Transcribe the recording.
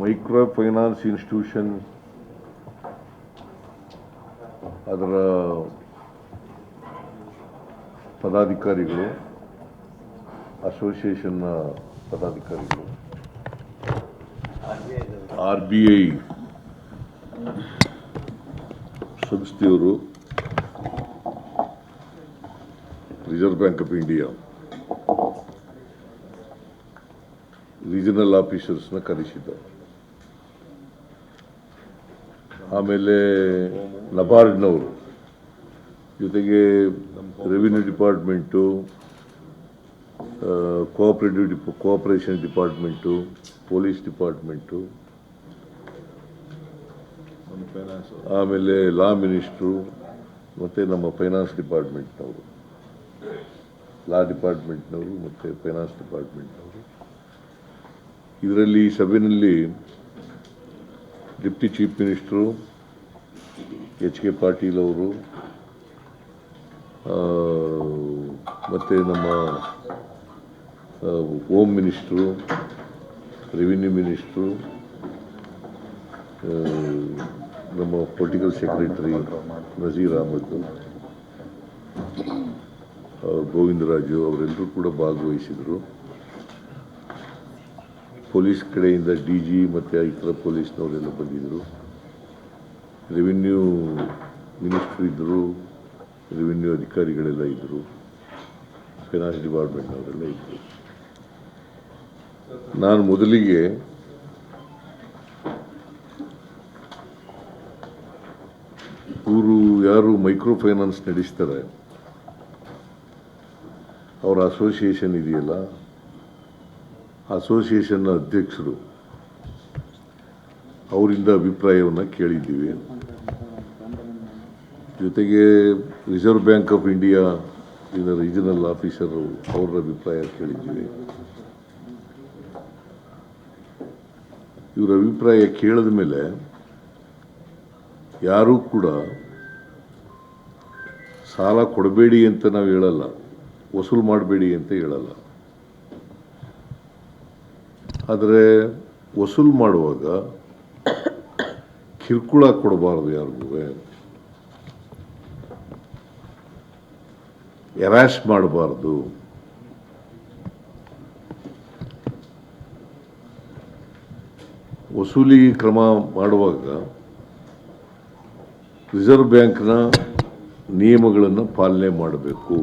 Micro finance institution, ಅದರ ಪದಾಧಿಕಾರಿಗಳು, ಅಸೋಸಿಯೇಷನ್ನ ಪದಾಧಿಕಾರಿಗಳು, ಆರ್ ಬಿ ಐ ಸಂಸ್ಥೆಯವರು, Reserve Bank of India. Regional ಆಫೀಸರ್ಸ್ನ ಕರೆಸಿದ್ದಾರೆ ಆಮೇಲೆ ನಬಾರ್ಡ್ನವರು. ಜೊತೆಗೆ ರೆವಿನ್ಯೂ ಡಿಪಾರ್ಟ್ಮೆಂಟು ಕೋಆಪ್ರೇಟಿವ್ ಡಿಪ ಕೋಆಪರೇಷನ್ ಡಿಪಾರ್ಟ್ಮೆಂಟು ಪೊಲೀಸ್ ಡಿಪಾರ್ಟ್ಮೆಂಟು ಆಮೇಲೆ ಲಾ ಮಿನಿಸ್ಟ್ರು ಮತ್ತು ನಮ್ಮ ಫೈನಾನ್ಸ್ ಡಿಪಾರ್ಟ್ಮೆಂಟ್ನವರು ಲಾ ಡಿಪಾರ್ಟ್ಮೆಂಟ್ನವರು ಮತ್ತು ಫೈನಾನ್ಸ್ ಡಿಪಾರ್ಟ್ಮೆಂಟ್ನವರು ಇದರಲ್ಲಿ ಈ ಸಭೆಯಲ್ಲಿ deputy chief minister, H K Patil ಅವರು ಮತ್ತು ನಮ್ಮ ಹೋಮ್ ಮಿನಿಸ್ಟ್ರು, ರೆವಿನ್ಯೂ ಮಿನಿಸ್ಟ್ರು ನಮ್ಮ ಪೊಲಿಟಿಕಲ್ ಸೆಕ್ರೆಟರಿ ನಜೀರ್ ಅಹಮದ್ ಗೋವಿಂದರಾಜು ಅವರೆಲ್ಲರೂ ಕೂಡ ಭಾಗವಹಿಸಿದರು. ಪೊಲೀಸ್ ಕಡೆಯಿಂದ ಡಿ ಜಿ ಮತ್ತು ಇತರ ಪೊಲೀಸ್ನವರೆಲ್ಲ ಬಂದಿದ್ದರು. ರೆವಿನ್ಯೂ ಮಿನಿಸ್ಟ್ರ್ ಇದ್ದರು, ರೆವಿನ್ಯೂ ಅಧಿಕಾರಿಗಳೆಲ್ಲ ಇದ್ದರು, ಫೈನಾನ್ಸ್ ಡಿಪಾರ್ಟ್ಮೆಂಟ್ನವರೆಲ್ಲ ಇದ್ದರು. ನಾನು ಮೊದಲಿಗೆ ಇವರು ಯಾರು ಮೈಕ್ರೋ ಫೈನಾನ್ಸ್ ನಡೆಸ್ತಾರೆ, ಅವರ ಅಸೋಸಿಯೇಷನ್ ಇದೆಯಲ್ಲ ಅಸೋಸಿಯೇಷನ್ನ ಅಧ್ಯಕ್ಷರು ಅವರಿಂದ ಅಭಿಪ್ರಾಯವನ್ನು ಕೇಳಿದ್ದೀವಿ. ಜೊತೆಗೆ ರಿಸರ್ವ್ ಬ್ಯಾಂಕ್ ಆಫ್ ಇಂಡಿಯಾ ಇದರ ರೀಜನಲ್ ಆಫೀಸರು ಅವರ ಅಭಿಪ್ರಾಯ ಕೇಳಿದ್ದೀವಿ. ಇವರ ಅಭಿಪ್ರಾಯ ಕೇಳಿದ ಮೇಲೆ ಯಾರೂ ಕೂಡ ಸಾಲ ಕೊಡಬೇಡಿ ಅಂತ ನಾವು ಹೇಳಲ್ಲ, ವಸೂಲು ಮಾಡಬೇಡಿ ಅಂತ ಹೇಳಲ್ಲ. ಆದರೆ ವಸೂಲು ಮಾಡುವಾಗ ಕಿರುಕುಳ ಕೊಡಬಾರ್ದು ಯಾರಿಗೂ ಎರಾಶ್ ಮಾಡಬಾರ್ದು. ವಸೂಲಿ ಕ್ರಮ ಮಾಡುವಾಗ ರಿಸರ್ವ್ ಬ್ಯಾಂಕ್ನ ನಿಯಮಗಳನ್ನು ಪಾಲನೆ ಮಾಡಬೇಕು.